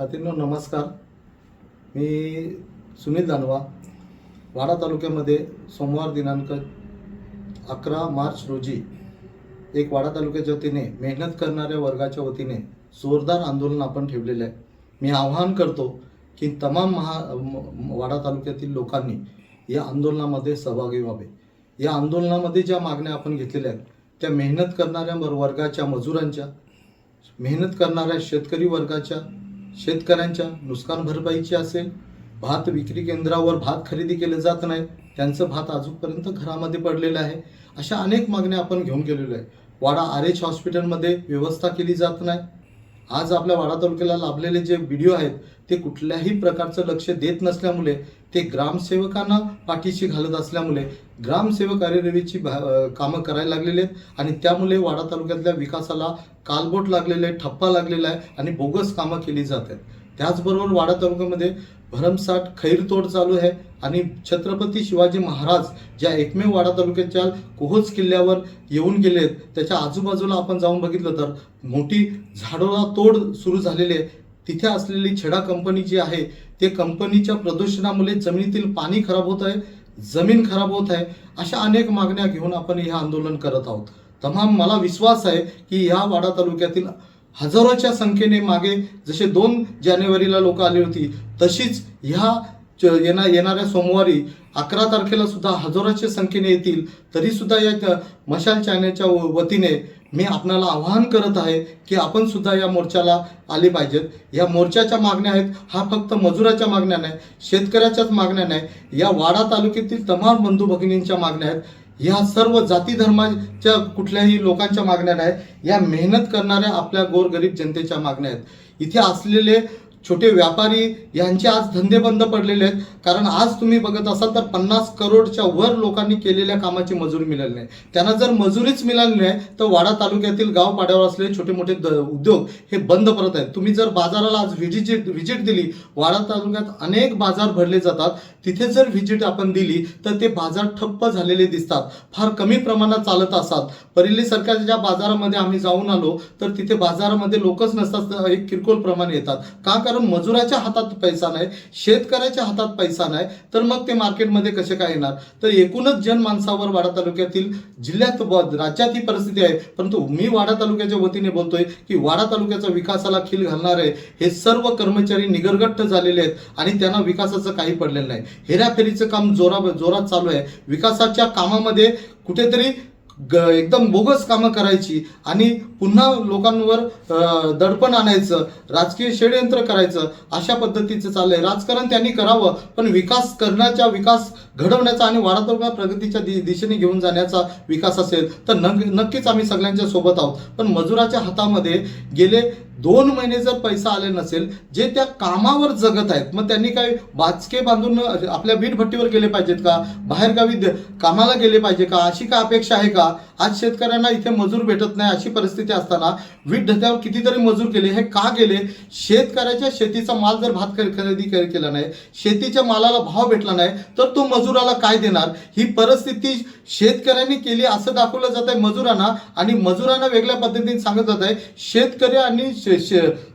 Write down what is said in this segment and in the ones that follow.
साथींनो नमस्कार. मी सुनील दानवा. वाडा तालुक्यामध्ये सोमवार दिनांक अकरा मार्च रोजी एक वाडा तालुक्याच्या वतीने मेहनत करणाऱ्या वर्गाच्या वतीने जोरदार आंदोलन आपण ठेवलेलं आहे. मी आवाहन करतो की तमाम महा म- वाडा तालुक्यातील लोकांनी या आंदोलनामध्ये सहभागी व्हावे. या आंदोलनामध्ये ज्या मागण्या आपण घेतलेल्या आहेत त्या मेहनत करणाऱ्या वर्गाच्या मजुरांच्या मेहनत करणाऱ्या शेतकरी वर्गाच्या शेतकऱ्यांच्या नुकसान भरपाईची असेल भात विक्री केंद्रावर भात खरेदी केले जात नाही त्यांचं भात अजूनपर्यंत घरामध्ये पडलेलं आहे अशा अनेक मागण्या आपण घेऊन गेलेलो आहे. वाडा आर एच हॉस्पिटलमध्ये व्यवस्था केली जात नाही. आज आपल्या वाडा तालुक्याला लाभलेले जे व्हिडिओ आहेत ते कुठल्याही प्रकारचं लक्ष देत नसल्यामुळे ते ग्रामसेवकांना पाठीशी घालत असल्यामुळे ग्रामसेवक अरेरवीची भा- कामं करायला लागलेली आहेत आणि त्यामुळे वाडा तालुक्यातल्या विकासाला कालबोट लागलेलं आहे ठप्पा लागलेला आहे आणि बोगस कामं केली जात आहेत. त्याचबरोबर वाडा तालुक्यामध्ये भरमसाठ खैरतोड चालू आहे आणि छत्रपती शिवाजी महाराज ज्या एकमेव वाडा तालुक्याच्या कोहोज किल्ल्यावर येऊन गेलेत त्याच्या आजूबाजूला आपण जाऊन बघितलं तर मोठी झाडोला तोड सुरू झालेली आहे. तिथे असलेली छेडा कंपनी जी आहे ते कंपनीच्या प्रदूषणामुळे जमिनीतील पाणी खराब होत आहे जमीन खराब होत आहे अशा अनेक मागण्या घेऊन आपण हे आंदोलन करत आहोत. तमाम मला विश्वास आहे की या वाडा तालुक्यातील हजारोच्या संख्येने मागे जसे दोन जानेवारीला लोक आली होती तशीच ह्या च- येणा येणाऱ्या सोमवारी अकरा तारखेला सुद्धा हजारोच्या संख्येने येतील तरीसुद्धा या मशाल चॅनलच्या व- वतीने मी आपणाला आवाहन करत आहे की आपण सुद्धा या मोर्चाला आले पाहिजेत. या मोर्चाच्या मागण्या आहेत हा फक्त मजुराच्या मागण्या नाही शेतकऱ्याच्याच मागण्या नाही. या वाडा तालुक्यातील तमाम बंधू भगिनींच्या मागण्या आहेत. या सर्व जाती धर्माच्या कुठल्याही लोकांच्या मागण्या नाही. या मेहनत करणाऱ्या आपल्या गोरगरीब जनतेच्या मागण्या आहेत. इथे असलेले छोटे व्यापारी यांचे आज धंदे बंद पडलेले आहेत. कारण आज तुम्ही बघत असाल तर पन्नास करोडच्या वर लोकांनी केलेल्या कामाची मजुरी मिळाली नाही. त्यांना जर मजुरीच मिळाली नाही तर वाडा तालुक्यातील गाव पाड्यावर असलेले छोटे मोठे द- उद्योग हे बंद पडत आहेत. तुम्ही जर बाजाराला आज व्हिजिट व्हिजिट दिली वाडा तालुक्यात अनेक बाजार भरले जातात. तिथे जर व्हिजिट आपण दिली तर ते बाजार ठप्प झालेले दिसतात. फार कमी प्रमाणात चालत असतात. परिली सरकारच्या ज्या बाजारामध्ये आम्ही जाऊन आलो तर तिथे बाजारामध्ये लोकच नसतात तर एक किरकोळ प्रमाणे येतात. का कारण मजुराच्या हातात पैसा नाही शेतकऱ्याच्या हातात पैसा नाही तर मग ते मार्केटमध्ये कसे काय येणार? तर एकूणच जनमानसावर वाडा तालुक्यातील जिल्ह्यात राज्यात ही परिस्थिती आहे. परंतु मी वाडा तालुक्याच्या वतीने बोलतोय की वाडा तालुक्याचा विकासाला खील घालणारे हे सर्व कर्मचारी निगरगट्ट झालेले आहेत आणि त्यांना विकासाचं काही पडलेलं नाही. हेराफेरीचं काम जोरा जोरात चालू आहे. विकासाच्या कामामध्ये कुठेतरी ग एकदम बोगस कामं करायची आणि पुन्हा लोकांवर दडपण आणायचं राजकीय षडयंत्र करायचं अशा पद्धतीचं चाललंय. राजकारण त्यांनी करावं पण विकास करण्याचा विकास घडवण्याचा आणि वाढा प्रगतीच्या दि दिशेने घेऊन जाण्याचा विकास असेल तर नक्कीच आम्ही सगळ्यांच्या सोबत आहोत. पण मजुराच्या हातामध्ये गेले दोन महिने जर पैसा आले नसेल जे त्या कामावर जगत आहेत मग त्यांनी काय बाचके बांधून आपल्या वीटभट्टीवर गेले पाहिजेत का? बाहेरगावी द- कामाला गेले पाहिजे का? अशी काय अपेक्षा आहे का? आज शेतकऱ्यांना इथे मजूर भेटत नाही अशी परिस्थिती असताना वीट धत्यावर कितीतरी मजूर गेले हे का गेले? शेतकऱ्याच्या शेतीचा माल जर भात खरेदी केला नाही शेतीच्या मालाला भाव भेटला नाही तर तो मजुराला काय देणार? ही परिस्थिती शेतकऱ्यांनी केली असं दाखवलं जात आहे मजुरांना आणि मजुरांना वेगळ्या पद्धतीने सांगत जात आहे शेतकरी आणि शे-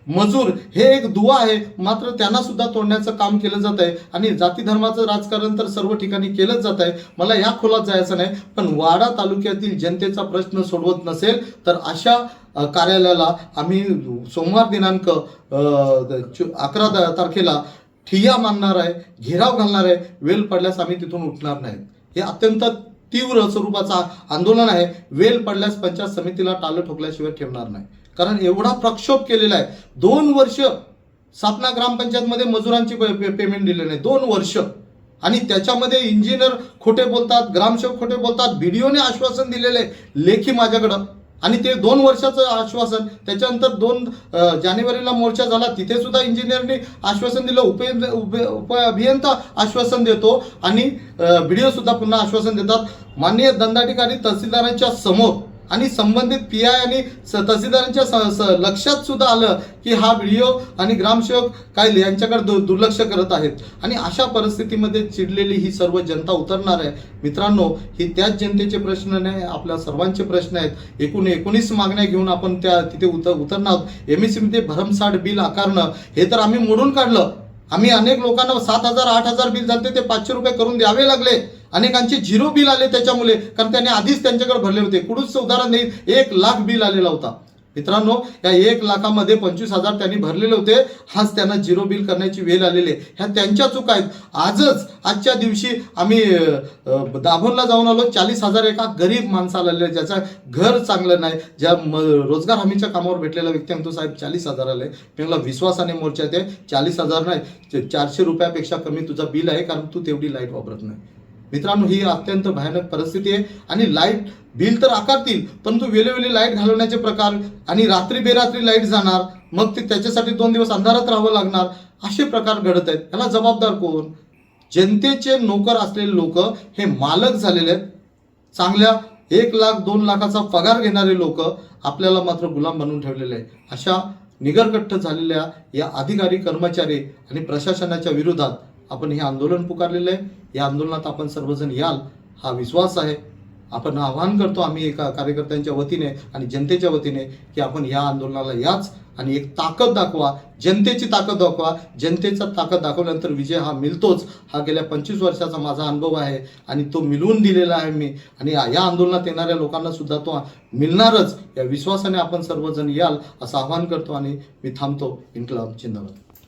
मजूर हे एक दुवा आहे. मात्र त्यांना सुद्धा तोडण्याचं काम केलं जात आहे. आणि जाती धर्माचं राजकारण तर सर्व ठिकाणी केलंच जात आहे. मला या खोलात जायचं नाही. पण वाडा तालुक्यातील जनतेचा प्रश्न सोडवत नसेल तर अशा कार्यालयाला आम्ही सोमवार दिनांक अकरा तारखेला ठिय्या मानणार आहे घेराव घालणार आहे. वेल पडल्यास आम्ही तिथून उठणार नाही. हे अत्यंत तीव्र स्वरूपाचा आंदोलन आहे. वेल पडल्यास पंचायत समितीला टाळं ठोकल्याशिवाय ठेवणार नाही. कारण एवढा प्रक्षोभ केलेला आहे. दोन वर्ष सापना ग्रामपंचायतमध्ये मजुरांची पे- पे- पेमेंट दिले नाही. दोन वर्ष. आणि त्याच्यामध्ये इंजिनियर खोटे बोलतात ग्रामसेवक खोटे बोलतात बीडीओने आश्वासन दिलेले आहे, लेखी माझ्याकडं. आणि ते दोन वर्षाचं आश्वासन त्याच्यानंतर दोन जानेवारीला मोर्चा झाला. तिथे सुद्धा इंजिनियरने आश्वासन दिलं. उपे उप उप अभियंता आश्वासन देतो. आणि व्हिडिओ सुद्धा पुन्हा आश्वासन देतात. माननीय दंडाधिकारी तहसीलदारांच्या समोर आणि संबंधित पी आय आणि स- तहसीलदारांच्या स- स- लक्षात सुद्धा आलं की हा व्हिडिओ आणि ग्रामसेवक काय यांच्याकडे दु दुर्लक्ष करत आहेत. आणि अशा परिस्थितीमध्ये चिडलेली ही सर्व जनता उतरणार आहे. मित्रांनो ही त्याच जनतेचे प्रश्न नाही आपल्या सर्वांचे प्रश्न आहेत. एकूण एकोणीस मागण्या घेऊन आपण त्या तिथे उतर उतरणार एम एस सीमध्ये भरमसाठ बिल आकारणं हे तर आम्ही मोडून काढलं. आम्ही अनेक लोकांना सात हजार आठ हजार बिल झाले ते पाचशे रुपये करून द्यावे लागले. अनेकांचे झिरो बिल आले त्याच्यामुळे कारण त्यांनी आधीच त्यांच्याकडे भरले होते. कुठूच उदाहरण नाही एक लाख बिल आलेला होता. मित्रांनो या एक लाखामध्ये पंचवीस हजार त्यांनी भरलेले होते. हाच त्यांना झिरो बिल करण्याची वेळ आलेली आहे. ह्या त्यांच्या चुका आहेत. आजच आजच्या दिवशी आम्ही अं, दाभोणला जाऊन आलो. चाळीस हजार एका गरीब माणसाला आलेले. ज्याचं घर चांगलं नाही ज्या म- रोजगार हमीच्या कामावर भेटलेला व्यक्ती म्हणतो साहेब चाळीस हजार आले त्यांना विश्वासाने मोर्चा आहे चाळीस हजार नाही चारशे रुपयापेक्षा कमी तुझा बिल आहे. कारण तू तेवढी लाइट वापरत नाही. मित्रांनो ही अत्यंत भयानक परिस्थिती आहे. आणि लाइट बिल तर आकारतील परंतु वेळोवेळी लाइट घालवण्याचे प्रकार आणि रात्री बेरात्री लाइट जाणार मग ते त्याच्यासाठी दोन दिवस अंधारात राहावं लागणार असे प्रकार घडत आहेत. याला जबाबदार कोण? जनतेचे नोकर असलेले लोक हे मालक झालेले आहेत. चांगल्या एक लाख दोन लाखाचा पगार घेणारे लोक आपल्याला मात्र गुलाम बनवून ठेवलेले आहे अशा निगरकट्ट झालेल्या या अधिकारी कर्मचारी आणि प्रशासनाच्या विरोधात आपण हे आंदोलन पुकारलेलं आहे. या आंदोलनात आपण सर्वजण याल हा विश्वास आहे. आपण आवाहन करतो आम्ही एका कार्यकर्त्यांच्या वतीने आणि जनतेच्या वतीने की आपण या आंदोलनाला याच आणि एक ताकद दाखवा. जनतेची ताकद दाखवा. जनतेचा ताकद दाखवल्यानंतर विजय हा मिळतोच. हा गेल्या पंचवीस वर्षाचा माझा अनुभव आहे आणि तो मिळवून दिलेला आहे मी. आणि या आंदोलनात येणाऱ्या लोकांना सुद्धा तो मिळणारच. या विश्वासाने आपण सर्वजण याल असं आवाहन करतो आणि मी थांबतो. इन्कलाब जिंदाबाद